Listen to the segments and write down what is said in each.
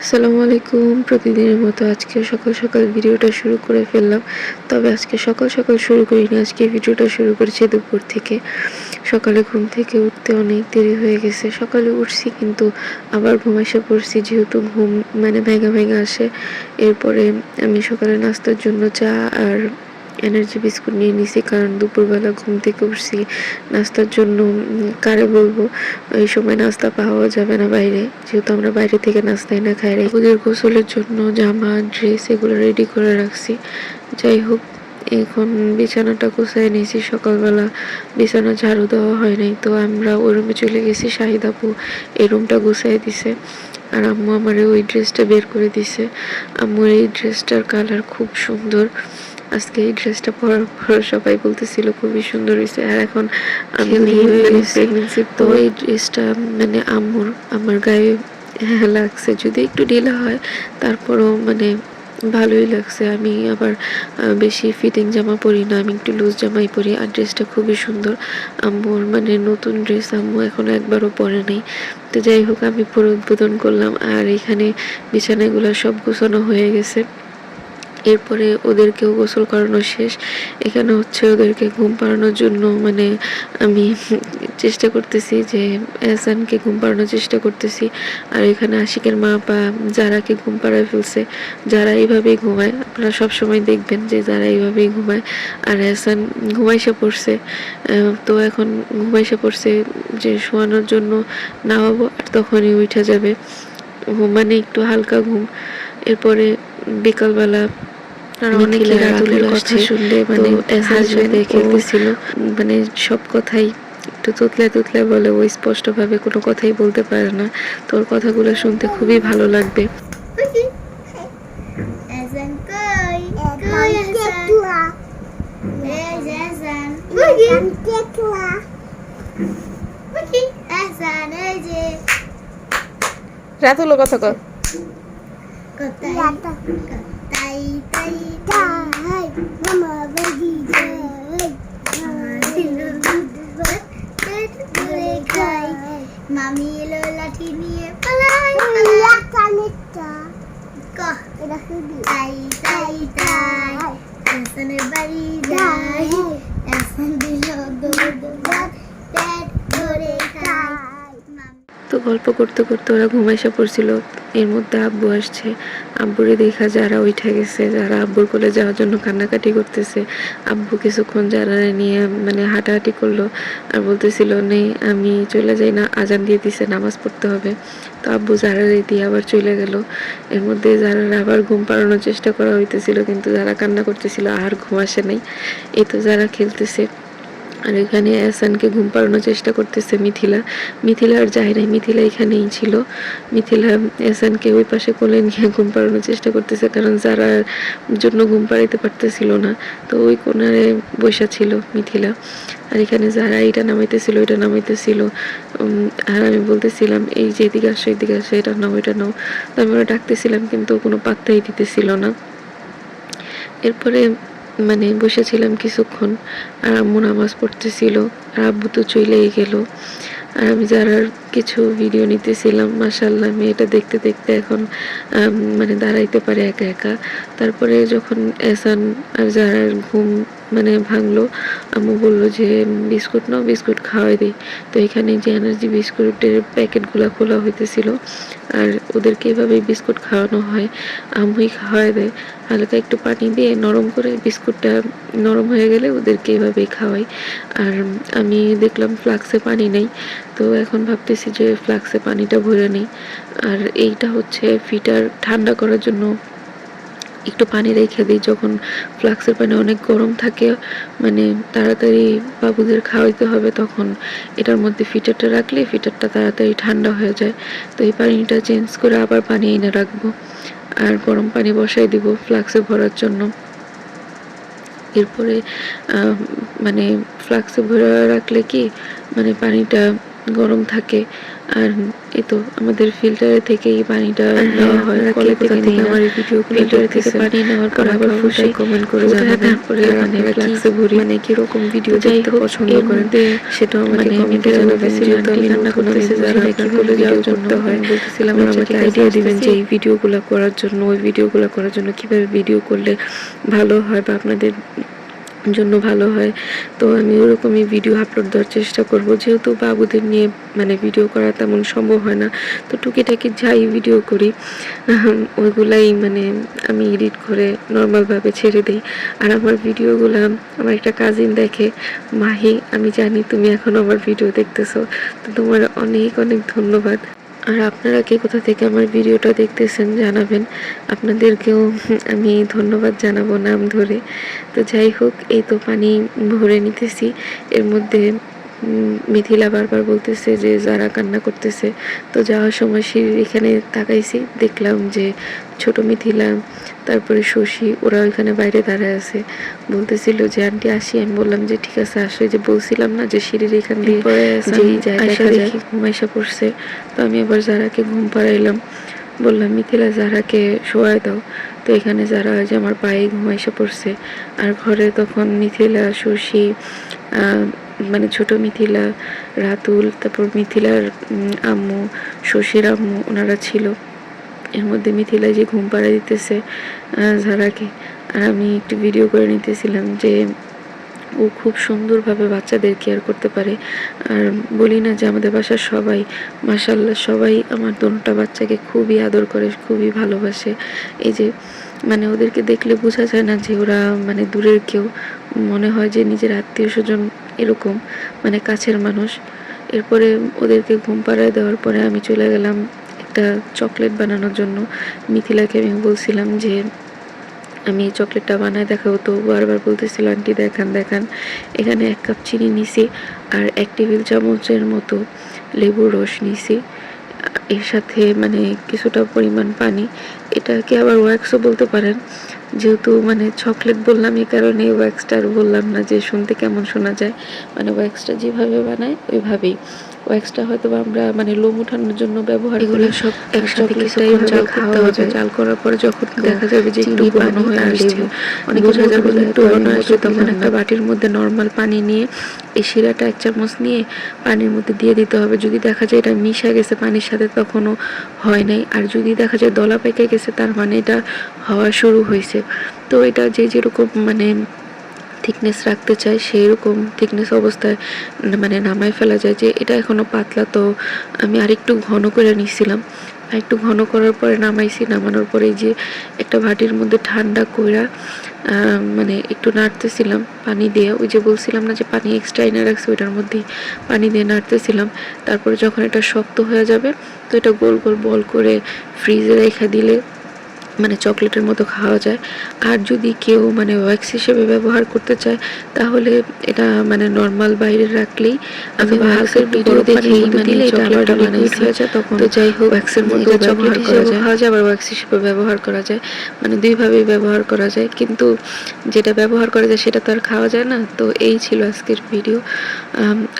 আসসালামু আলাইকুম। প্রতিদিনের মতো আজকে সকাল সকাল ভিডিওটা শুরু করে ফেললাম। তবে আজকে সকাল সকাল শুরু করিনি, আজকে ভিডিওটা শুরু করেছি দুপুর থেকে। সকালে ঘুম থেকে উঠতে অনেক দেরি হয়ে গেছে। সকালে উঠছি কিন্তু আবার ঘুম এসে পড়ছি, যেহেতু ঘুম মানে ভেঙে ভেঙে আসে। এরপরে আমি সকালে নাস্তার জন্য চা আর এনার্জি বিস্কুট নিয়ে নিছি, কারণ দুপুরবেলা ঘুম থেকে উঠছি, নাস্তার জন্য কারে বলব? এই সময় নাস্তা পাওয়া যাবে না বাইরে, যেহেতু আমরা বাইরে থেকে নাস্তাই না খাই। ওদের গোসলের জন্য জামা ড্রেস এগুলো রেডি করে রাখছি। যাই হোক, এখন বিছানাটা গুছাই নিয়েছি। সকালবেলা বিছানা ঝাড়ু দেওয়া হয় নাই, তো আমরা ওই রুমে চলে গেছি। শাহিদ আপু এই রুমটা গুছাই দিছে, আর আম্মু আমার ওই ড্রেসটা বের করে দিছে। আম্মুর এই ড্রেসটার কালার খুব সুন্দর। আজকে এই ড্রেসটা পরার পর সবাই বলতেছিল খুবই সুন্দর হয়েছে। আর এখন আমি প্রেগনেন্সি তো এই ড্রেসটা মানে আম্মুর আমার গায়ে হ্যাঁ লাগছে। যদি একটু ঢিলা হয় তারপরও মানে ভালোই লাগছে। আমি আবার বেশি ফিটিং জামা পরি না আমি একটু লুজ জামাই পরি। আর ড্রেসটা খুবই সুন্দর। আম্মুর মানে নতুন ড্রেস আম্মু এখনও একবারও পরে নেই। তো যাই হোক আমি পুরো উদ্বোধন করলাম। আর এখানে বিছানাগুলো সব গোছানো হয়ে গেছে। এরপরে ওদেরকেও গোসল করানো শেষ। এখানে হচ্ছে ওদেরকে ঘুম পাড়ানোর জন্য মানে আমি চেষ্টা করতেছি যে এহসানকে ঘুম পাড়ানোর চেষ্টা করতেছি। আর এখানে আশিকের মা বা যারাকে ঘুম পাড়ায় ফেলছে, যারা এইভাবেই ঘুমায়, আপনারা সব সময় দেখবেন যে যারা এইভাবেই ঘুমায়। আর এহসান ঘুমাইসে পড়ছে তো এখন ঘুমাইসে পড়ছে যে শোয়ানোর জন্য নামাবো আর তখনই উঠে যাবে। মানে একটু হালকা ঘুম। এরপরে বিকালবেলা অনেক রাতুলের কথা শুনলে মানে খেলতেছিল মানে সব কথাই একটু তুতলে তুতলে বলে ও স্পষ্টভাবে কোনো কথাই বলতে পারে না। তোর কথাগুলো শুনতে খুবই ভালো লাগবে। Ezan koi, koi tai. Mama bagi jai. Mama dilo buat tet boleh kai. Mami lo lati তো গল্প করতে করতে ওরা ঘুমাইসা পড়ছিল। এর মধ্যে আব্বু আসছে। আব্বুরে দেখা যারা উঠে গেছে, যারা আব্বুর কোলে যাওয়ার জন্য কান্নাকাটি করতেছে, আব্বু কিছুক্ষণ যারা নিয়ে মানে হাঁটাহাঁটি করল আর বলতেছিল, নেই, আমি চলে যাই না, আজান দিয়ে দিছে, নামাজ পড়তে হবে। তো আব্বু যারা দিয়ে আবার চলে গেল। এর মধ্যে যারা আবার ঘুম পাড়ানোর চেষ্টা করা হইতেছিল, কিন্তু যারা কান্না করতেছিল আর ঘুম আসে নাই। এই তো যারা খেলতেছে। আর এখানে এহসানকে ঘুম পাড়ানোর চেষ্টা করতেছে মিথিলা। মিথিলা আর নাই মিথিলা এখানেই ছিল। মিথিলা, এহসানকে ওই পাশে কোলে নিয়ে ঘুম পাড়ানোর চেষ্টা করতেছে কারণ যারা জন্য ঘুম পাড়াইতে পারতেছিল না, তো ওই কোনারে বসা ছিল মিথিলা। আর এখানে যারা এটা নামাইতেছিল, ওইটা নামাইতেছিল। আর আমি বলতেছিলাম, এই যে এদিকে আসো এদিকে আসো, এটা নাও এটা নাও। তো আমি ওরা ডাকতেছিলাম, কিন্তু কোনো পাত্তাই দিতেছিল না। এরপরে মানে বসেছিলাম কিছুক্ষণ, আর আম্মু নামাজ পড়তেছিল, আর আব্বু তো চলেই গেল। আর আমি যারার কিছু ভিডিও নিতেছিলাম মাসাল্লাহ আমি এটা দেখতে দেখতে এখন মানে দাঁড়াইতে পারে একা একা। তারপরে যখন এসান আর যারার ঘুম মানে ভাঙলো। আম্মু বলল যে, বিস্কুট নাও, বিস্কুট খাওয়াই দিই তো এখানে যে এনার্জি বিস্কুটের প্যাকেটগুলো খোলা হইতেছিল, আর ওদেরকে এভাবেই বিস্কুট খাওয়ানো হয়, আম্মুই খাওয়াই দেয়। হালকা একটু পানি দিয়ে নরম করে বিস্কুটটা নরম হয়ে গেলে ওদেরকে এভাবেই খাওয়াই। আর আমি দেখলাম ফ্লাক্সে পানি নেই, তো এখন ভাবতেছি যে ফ্লাক্সে পানিটা ভরে নিই। আর এইটা হচ্ছে ফিটার ঠান্ডা করার জন্য একটু পানি রেখে দিই। যখন ফ্লাক্সের পানি অনেক গরম থাকে মানে তাড়াতাড়ি বাবুদের খাওয়াইতে হবে, তখন এটার মধ্যে ফিটারটা রাখলে ফিটারটা তাড়াতাড়ি ঠান্ডা হয়ে যায়। তো এই পানিটা চেঞ্জ করে আবার পানি এনে রাখব আর গরম পানি বসাই দিব ফ্লাক্সে ভরার জন্য। এরপরে মানে ফ্লাক্সে ভরে রাখলে কি মানে পানিটা গরম থাকে আর এই তো আমাদের ফিল্টারে থেকে এই পানিটা নেওয়া হয় কলে থেকে থেকে আমার এই ভিডিও ফিল্টার থেকে পানি নেওয়ার পর আবার ফুসে কমেন্ট করে জানাবেন। তারপরে মানে আপনারা কি ফ্লাক্সে ভরি মানে কীরকম ভিডিও দেখতে পছন্দ করেন? সেটাও আমাকে মানে কমেন্টে জানাবেন যেহেতু আমি রান্না করতেছে, যারা কীভাবে ভিডিও করতে হয়। হয় বলতেছিলাম, আমাকে আইডিয়া দিবেন যে এই ভিডিওগুলো করার জন্য ওই ভিডিওগুলো করার জন্য কীভাবে ভিডিও করলে ভালো হয় বা আপনাদের জন্য ভালো হয়। তো আমি ওরকমই ভিডিও আপলোড দেওয়ার চেষ্টা করব। যেহেতু বাবুদের নিয়ে মানে ভিডিও করা তেমন সম্ভব হয় না, তো টুকিটাকি যাই ভিডিও করি। ওইগুলাই মানে আমি এডিট করে নর্মালভাবে ছেড়ে দিই। আর আমার ভিডিওগুলো আমার একটা কাজিন দেখে, মাহি, আমি জানি তুমি এখন আমার ভিডিও দেখতেছো। তো তোমার অনেক অনেক ধন্যবাদ। আর আপনারা কে কোথা থেকে আমার ভিডিওটা দেখতেছেন জানাবেন। আপনাদেরকেও আমি ধন্যবাদ জানাব নাম ধরে। তো যাই হোক, এই তো পানি ভরে নিতেছি। এর মধ্যে মিথিলা বারবার বলতেছে যে যারা কান্না করতেছে তো যাওয়ার সময় সিঁড়ির এখানে তাকাইছি দেখলাম যে ছোট মিথিলা তারপরে শশী ওরা ওইখানে বাইরে দাঁড়ায় আছে। বলতেছিল যে আন্টি আসি। আমি বললাম যে ঠিক আছে আসো। যে বলছিলাম না যে সিঁড়ির এখান দিয়ে দেখা দেখি ঘুমাইসা পড়ছে। তো আমি আবার যারাকে ঘুম পাড়াইলাম বললাম মিথিলা যারাকে শোয়াই দাও। তো এখানে যারা যে আমার পায়ে ঘুমাইসা পড়ছে আর ঘরে তখন মিথিলা শশী আহ, মানে ছোট মিথিলা, রাতুল, তারপর মিথিলার আম্মু, শশীর আম্মু ওনারা ছিল। এর মধ্যে মিথিলা যে ঘুম পাড়া দিতেছে যারাকে আর আমি একটু ভিডিও করে নিতেছিলাম যে ও খুব সুন্দরভাবে বাচ্চাদের কেয়ার করতে পারে। আর বলি না যে আমাদের বাসার সবাই মাসাল্লাহ সবাই আমার দোনোটা বাচ্চাকে খুবই আদর করে, খুবই ভালোবাসে। এই যে মানে ওদেরকে দেখলে বোঝা যায় না যে ওরা মানে দূরের কেউ। মনে হয় যে নিজের আত্মীয় স্বজন এরকম মানে কাছের মানুষ। এরপরে ওদেরকে ঘুম পাড়ায় দেওয়ার পরে আমি চলে গেলাম একটা চকলেট বানানোর জন্য। মিথিলাকে আমি বলছিলাম যে, আমি চকলেটটা বানায় দেখাবো। তো বারবার বলতেছিল, আন্টি, দেখান দেখান। এখানে এক কাপ চিনি নিছি আর এক টেবিল চামচের মতো লেবুর রস নিছি। এর সাথে মানে কিছুটা পরিমাণ পানি। এটাকে আবার ওয়াক্সও বলতে পারেন। যেহেতু মানে চকলেট বললাম, এই কারণে ওয়াক্সটা আর বললাম না যে শুনতে কেমন শোনা যায়। মানে ওয়াক্সটা যেভাবে বানায়, ওইভাবেই। ওয়্যাক্সটা হয়তো বা আমরা মানে লোম উঠানোর জন্য ব্যবহার করি। সব একসাথে কিছুক্ষণ করতে হবে। জাল করার পরে যখন দেখা যাবে যে একটু ঘন হয়ে আসছে অনেক বোঝা যাবে একটু ঘন আসছে তখন একটা বাটির মধ্যে নর্মাল পানি নিয়ে এই শিরাটা এক চামচ নিয়ে পানির মধ্যে দিয়ে দিতে হবে। যদি দেখা যায় এটা মিশা গেছে পানির সাথে তখনও হয় নাই। আর যদি দেখা যায় দলা পেকে গেছে তার মানে এটা হওয়া শুরু হয়েছে। তো এটা যে যেরকম মানে থিকনেস রাখতে চাই সেই রকম থিকনেস অবস্থায় মানে নামাই ফেলা যায় যে এটা এখনও পাতলা। তো আমি আরেকটু ঘন করে নিছিলাম। একটু ঘন করার পরে নামাইছি, নামানোর পরে যে একটা ভাটির মধ্যে ঠান্ডা কইরা মানে একটু নাড়তেছিলাম পানি দিয়ে। ওই যে বলছিলাম না যে পানি এক্সট্রা এনে রাখছি, ওইটার মধ্যেই পানি দিয়ে নাড়তেছিলাম। তারপরে যখন এটা শক্ত হয়ে যাবে, তো এটা গোল গোল বল করে ফ্রিজে রেখে দিলে মানে চকলেটের মতো খাওয়া যায়। আর যদি কেউ মানে ওয়্যাক্স হিসেবে ব্যবহার করতে চায় তাহলে এটা মানে নর্মাল বাইরে রাখলেই আমি হালকা ভিডিও দেখেই মানে এটা আবার লিকুইড হয়ে যায় তখন তো যাই হোক ওয়্যাক্সের মতো ব্যবহার করা যায়। খাওয়া যায় আবার ওয়্যাক্স হিসেবে ব্যবহার করা যায়। মানে দুইভাবেই ব্যবহার করা যায় কিন্তু যেটা ব্যবহার করা যায় সেটা তো আর খাওয়া যায় না। তো এই ছিল আজকের ভিডিও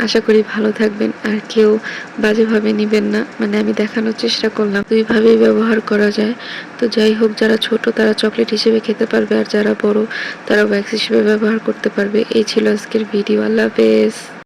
আশা করি ভালো থাকবেন আর কেউ বাজেভাবে নেবেন না। মানে আমি দেখানোর চেষ্টা করলাম দুইভাবেই ব্যবহার করা যায়। তো যাই হোক, যারা ছোট তারা চকলেট হিসেবে খেতে পারবে আর যারা বড় তারা ওয়্যাক্স হিসেবে ব্যবহার করতে পারবে। এই ছিল আজকের ভিডিও আল্লাহ হাফেজ।